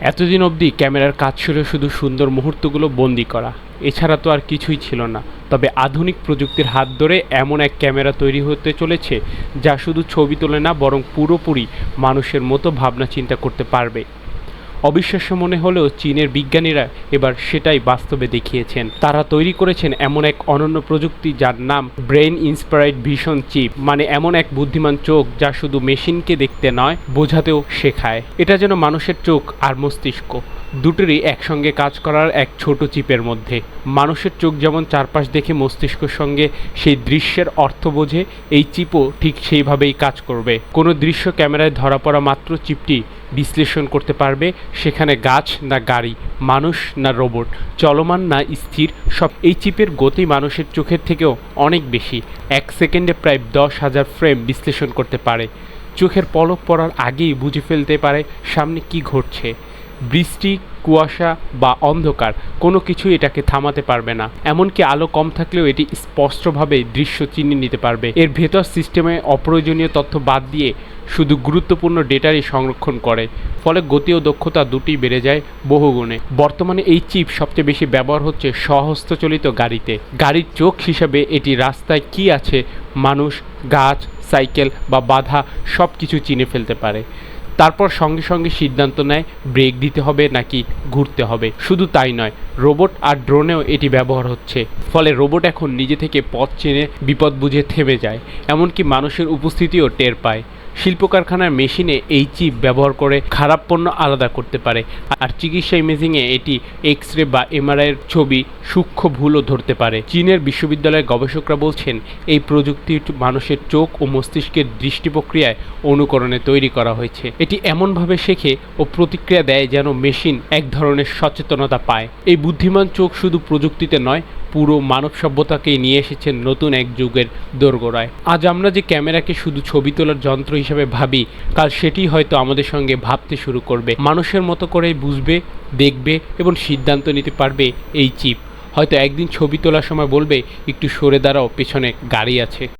এতদিন অবধি ক্যামেরার কাজ ছিল শুধু সুন্দর মুহূর্তগুলো বন্দি করা। এছাড়া তো আর কিছুই ছিল না। তবে আধুনিক প্রযুক্তির হাত ধরে এমন এক ক্যামেরা তৈরি হতে চলেছে, যা শুধু ছবি তোলে না, বরং পুরোপুরি মানুষের মতো ভাবনা চিন্তা করতে পারবে। অবিশ্বাস্য মনে হলেও চীনের বিজ্ঞানীরা এবার সেটাই বাস্তবে দেখিয়েছেন। তারা তৈরি করেছেন এমন এক অনন্য প্রযুক্তি যার নাম ব্রেন ইন্সপায়ার্ড ভিশন চিপ মানে এমন এক বুদ্ধিমান চোখ যা শুধু মেশিনকে দেখতে নয়, বোঝাতেও শেখায়। এটা যেন মানুষের চোখ আর মস্তিষ্ক। দুটোরই একসঙ্গে কাজ করার এক ছোট চিপের মধ্যে। মানুষের চোখ যেমন চারপাশ দেখে মস্তিষ্কের সঙ্গে সেই দৃশ্যের অর্থ বোঝে, এই চিপও ঠিক সেইভাবেই কাজ করবে। কোনো দৃশ্য ক্যামেরায় ধরা পড়া মাত্র চিপটি বিশ্লেষণ করতে পারবে, সেখানে গাছ না গাড়ি, মানুষ না রোবট। চলমান না স্থির, সব এই চিপের গতি মানুষের চোখের থেকেও অনেক বেশি। এক সেকেন্ডে প্রায় দশ হাজার ফ্রেম বিশ্লেষণ করতে পারে। চোখের পলক পড়ার আগেই বুঝে ফেলতে পারে সামনে কি ঘটছে। বৃষ্টি, কুয়াশা বা অন্ধকার, কোনো কিছুই এটাকে থামাতে পারবে না। এমনকি আলো কম থাকলেও এটি স্পষ্টভাবে দৃশ্য চিনে নিতে পারবে। এর ভেতর সিস্টেমে অপ্রয়োজনীয় তথ্য বাদ দিয়ে শুধু গুরুত্বপূর্ণ ডেটারই সংরক্ষণ করে, ফলে গতি ও দক্ষতা দুটি বেড়ে যায় বহুগুণে। বর্তমানে এই চিপ সবচেয়ে বেশি ব্যবহার হচ্ছে সহস্তচলিত গাড়িতে। গাড়ির চোখ হিসাবে এটি রাস্তায় কি আছে মানুষ, গাছ, সাইকেল বা বাধা সব কিছু চিনে ফেলতে পারে। তারপর সঙ্গে সঙ্গে সিদ্ধান্ত নেয়, ব্রেক দিতে হবে নাকি ঘুরতে হবে। শুধু তাই নয়, রোবট আর ড্রোনেও এটি ব্যবহার হচ্ছে। ফলে রোবট এখন নিজে থেকে পথ চেনে বিপদ বুঝে থেমে যায়, এমনকি মানুষের উপস্থিতিও টের পায়। শিল্প কারখানার মেশিনে এই চিপ ব্যবহার করে খারাপ পণ্য আলাদা করতে পারে। আর চিকিৎসা ইমেজিংয়ে এটি এক্স রে বা এমআরআইয়ের ছবি সূক্ষ্ম ভুলও ধরতে পারে। চীনের বিশ্ববিদ্যালয়ের গবেষকরা বলছেন, এই প্রযুক্তি মানুষের চোখ ও মস্তিষ্কের দৃষ্টি প্রক্রিয়ায় অনুকরণে তৈরি করা হয়েছে। এটি এমনভাবে শেখে ও প্রতিক্রিয়া দেয় যেন মেশিন এক ধরনের সচেতনতা পায়। এই বুদ্ধিমান চোখ শুধু প্রযুক্তিতে নয় পুরো মানব সভ্যতাকেই নিয়ে এসেছেন নতুন এক যুগের দোরগোড়ায় আজ আমরা যে ক্যামেরাকে শুধু ছবি তোলার যন্ত্র হিসেবে ভাবি, কাল সেটি হয়তো আমাদের সঙ্গে ভাবতে শুরু করবে। মানুষের মতো করে বুঝবে, দেখবে এবং সিদ্ধান্ত নিতে পারবে এই চিপ। হয়তো একদিন ছবি তোলার সময় বলবে, একটু সরে দাঁড়াও, পেছনে গাড়ি আছে।